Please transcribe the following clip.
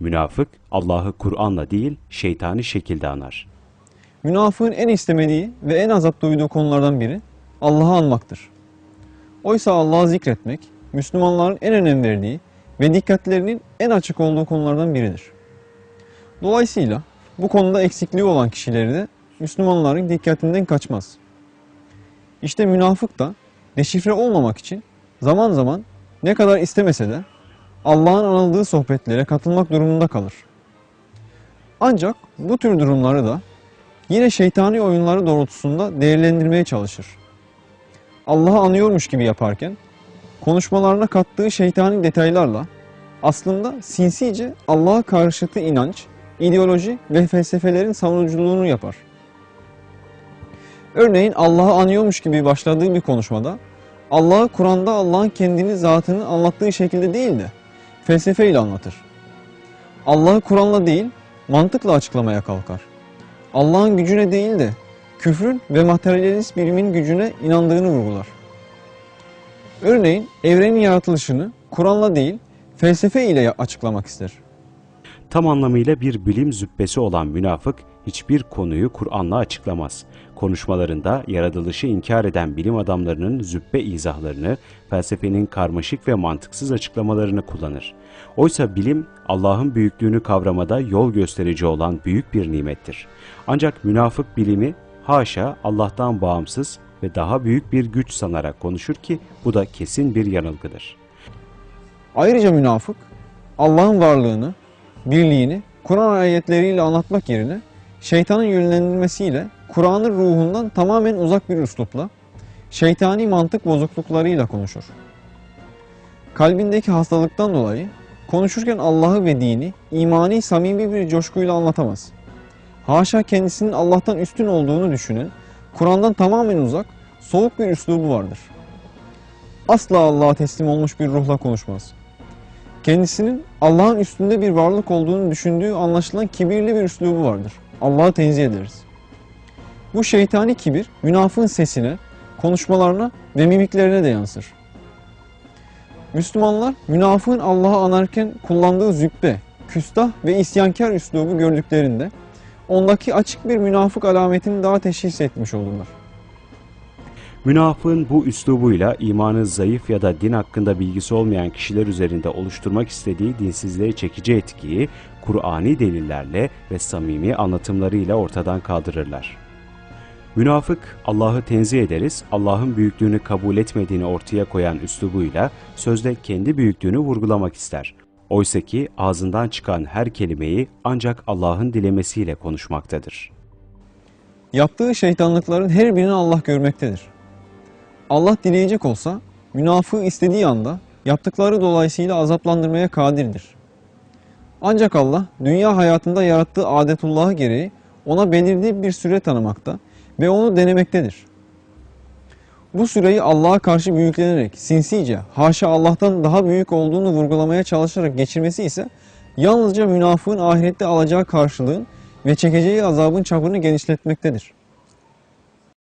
Münafık Allah'ı Kur'an'la değil şeytani şekilde anar. Münafığın en istemediği ve en azap duyduğu konulardan biri Allah'ı anmaktır. Oysa Allah'ı zikretmek, Müslümanların en önem verdiği ve dikkatlerinin en açık olduğu konulardan biridir. Dolayısıyla bu konuda eksikliği olan kişileri de Müslümanların dikkatinden kaçmaz. İşte münafık da deşifre olmamak için zaman zaman ne kadar istemese de Allah'ın anıldığı sohbetlere katılmak durumunda kalır. Ancak bu tür durumları da yine şeytani oyunları doğrultusunda değerlendirmeye çalışır. Allah'ı anıyormuş gibi yaparken konuşmalarına kattığı şeytani detaylarla aslında sinsice Allah'a karşıtı inanç, ideoloji ve felsefelerin savunuculuğunu yapar. Örneğin Allah'ı anıyormuş gibi başladığı bir konuşmada Allah'ı Kur'an'da Allah'ın kendini zatını anlattığı şekilde değil de felsefeyle anlatır. Allah'ı Kur'an'la değil mantıkla açıklamaya kalkar. Allah'ın gücüne değil de küfrün ve materyalist bilimin gücüne inandığını vurgular. Örneğin evrenin yaratılışını Kur'an'la değil felsefe ile açıklamak ister. Tam anlamıyla bir bilim züppesi olan münafık hiçbir konuyu Kur'an'la açıklamaz. Konuşmalarında yaratılışı inkar eden bilim adamlarının züppe izahlarını, felsefenin karmaşık ve mantıksız açıklamalarını kullanır. Oysa bilim Allah'ın büyüklüğünü kavramada yol gösterici olan büyük bir nimettir. Ancak münafık bilimi haşa Allah'tan bağımsız ve daha büyük bir güç sanarak konuşur ki bu da kesin bir yanılgıdır. Ayrıca münafık Allah'ın varlığını, birliğini Kur'an ayetleriyle anlatmak yerine şeytanın yönlendirmesiyle Kur'an'ın ruhundan tamamen uzak bir üslupla şeytani mantık bozukluklarıyla konuşur. Kalbindeki hastalıktan dolayı konuşurken Allah'ı ve dini imani samimi bir coşkuyla anlatamaz. Haşa kendisinin Allah'tan üstün olduğunu düşünen, Kur'an'dan tamamen uzak, soğuk bir üslubu vardır. Asla Allah'a teslim olmuş bir ruhla konuşmaz. Kendisinin Allah'ın üstünde bir varlık olduğunu düşündüğü anlaşılan kibirli bir üslubu vardır. Allah'ı tenzih ederiz. Bu şeytani kibir münafığın sesine, konuşmalarına ve mimiklerine de yansır. Müslümanlar münafığın Allah'ı anarken kullandığı züppe, küstah ve isyankar üslubu gördüklerinde ondaki açık bir münafık alametini daha teşhis etmiş olurlar. Münafığın bu üslubuyla imanı zayıf ya da din hakkında bilgisi olmayan kişiler üzerinde oluşturmak istediği dinsizliğe çekici etkiyi Kur'ani delillerle ve samimi anlatımlarıyla ortadan kaldırırlar. Münafık, Allah'ı tenzih ederiz, Allah'ın büyüklüğünü kabul etmediğini ortaya koyan üslubuyla sözde kendi büyüklüğünü vurgulamak ister. Oysa ki ağzından çıkan her kelimeyi ancak Allah'ın dilemesiyle konuşmaktadır. Yaptığı şeytanlıkların her birini Allah görmektedir. Allah dileyecek olsa münafığı istediği anda yaptıkları dolayısıyla azaplandırmaya kadirdir. Ancak Allah dünya hayatında yarattığı adetullahı gereği ona belirli bir süre tanımakta ve onu denemektedir. Bu süreyi Allah'a karşı büyüklenerek, sinsice, haşa Allah'tan daha büyük olduğunu vurgulamaya çalışarak geçirmesi ise yalnızca münafığın ahirette alacağı karşılığın ve çekeceği azabın çapını genişletmektedir.